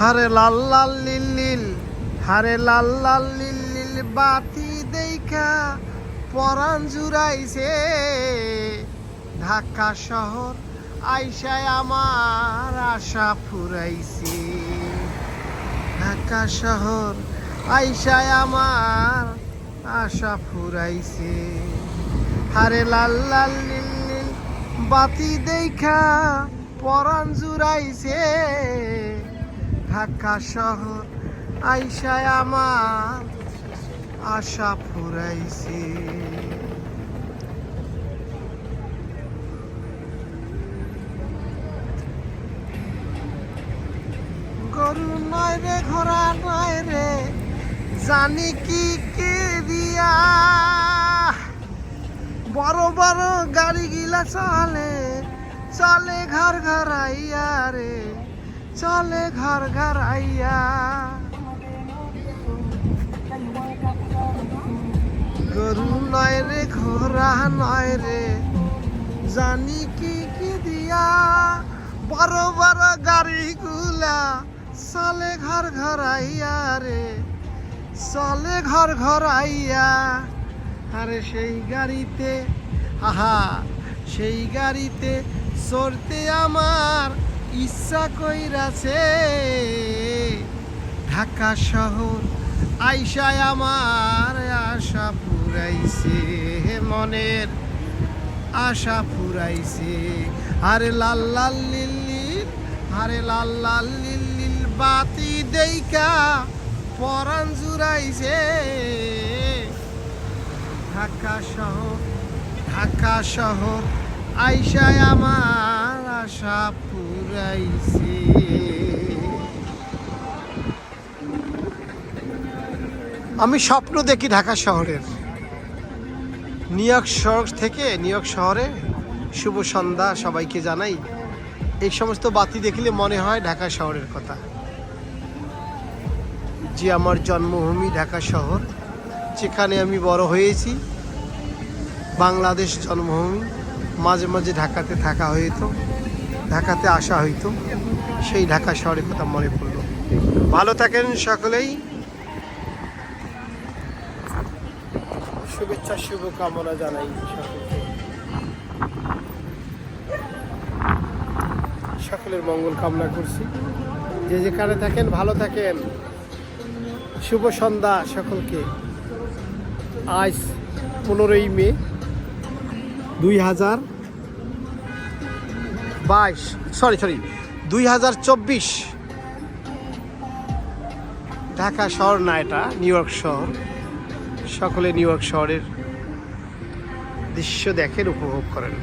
হারে লাল লাল লিল লিল হারে লাল লাল লিল লিল বাতি দেখা পরাণ জুড়াইছে। ঢাকা শহর আইসায় আমার আশা ফুরাইছে। ঢাকা শহর আইসায় আমার আশা ফুরাইছে। হারে লাল লাল লিল লিল বাতি দেখা পরাণ জুড়াইছে। ঢাকা শহর আইসায় আমার আশা ফুরাইছে। গরু নয় রে, ঘোড়া নয় রে, জানি কি কে দিয়া। বড় বড় গাড়ি গিলা চলে চলে ঘর ঘর আইয়া চলে ঘর ঘর আইয়া। গরু নয় রে, ঘোড়া নয় রে, জানি কি কি দিয়া। বড় বড় গাড়ি গুলা চলে ঘর ঘর আইয়া রে, চলে ঘর ঘর আইয়া। আরে সেই গাড়িতে, আহা, সেই গাড়িতে চড়তে আমার ইচ্ছা কইরাছে, ঢাকা শহর আইসায় আমার আশা পুরাইছে মনের আশা ফুরাইছে আরে লাল লাল লিল্লিল আরে লাল লাল লিল্লিল বাতি দেইকা পরাণ জুড়াইছে। ঢাকা শহর ঢাকা শহর আইসায় আমার আশা আমি স্বপ্ন দেখি ঢাকা শহরের। নিউ ইয়র্ক শহর থেকে, নিউ ইয়র্ক শহরে শুভ সন্ধ্যা সবাইকে জানাই। এই সমস্ত বাতি দেখলে মনে হয় ঢাকা শহরের কথা। যে আমার জন্মভূমি ঢাকা শহর, যেখানে আমি বড় হয়েছি। বাংলাদেশ জন্মভূমি, মাঝে মাঝে ঢাকাতে থাকা হইতো ঢাকাতে আসা হইতো, সেই ঢাকা শহরের কথা মনে পড়ল। ভালো থাকেন সকলেই। শুভেচ্ছা, শুভকামনা জানাই সকলের মঙ্গল কামনা করছি। যে যেখানে থাকেন, ভালো থাকেন। শুভ সন্ধ্যা সকলকে। আজ পনেরোই মে দুই হাজার বাইশ সরি সরি দুই হাজার চব্বিশ। ঢাকা শহর না এটা নিউ ইয়র্ক শহর। সকলে নিউ ইয়র্ক শহরের দৃশ্য দেখেন, উপভোগ করেন।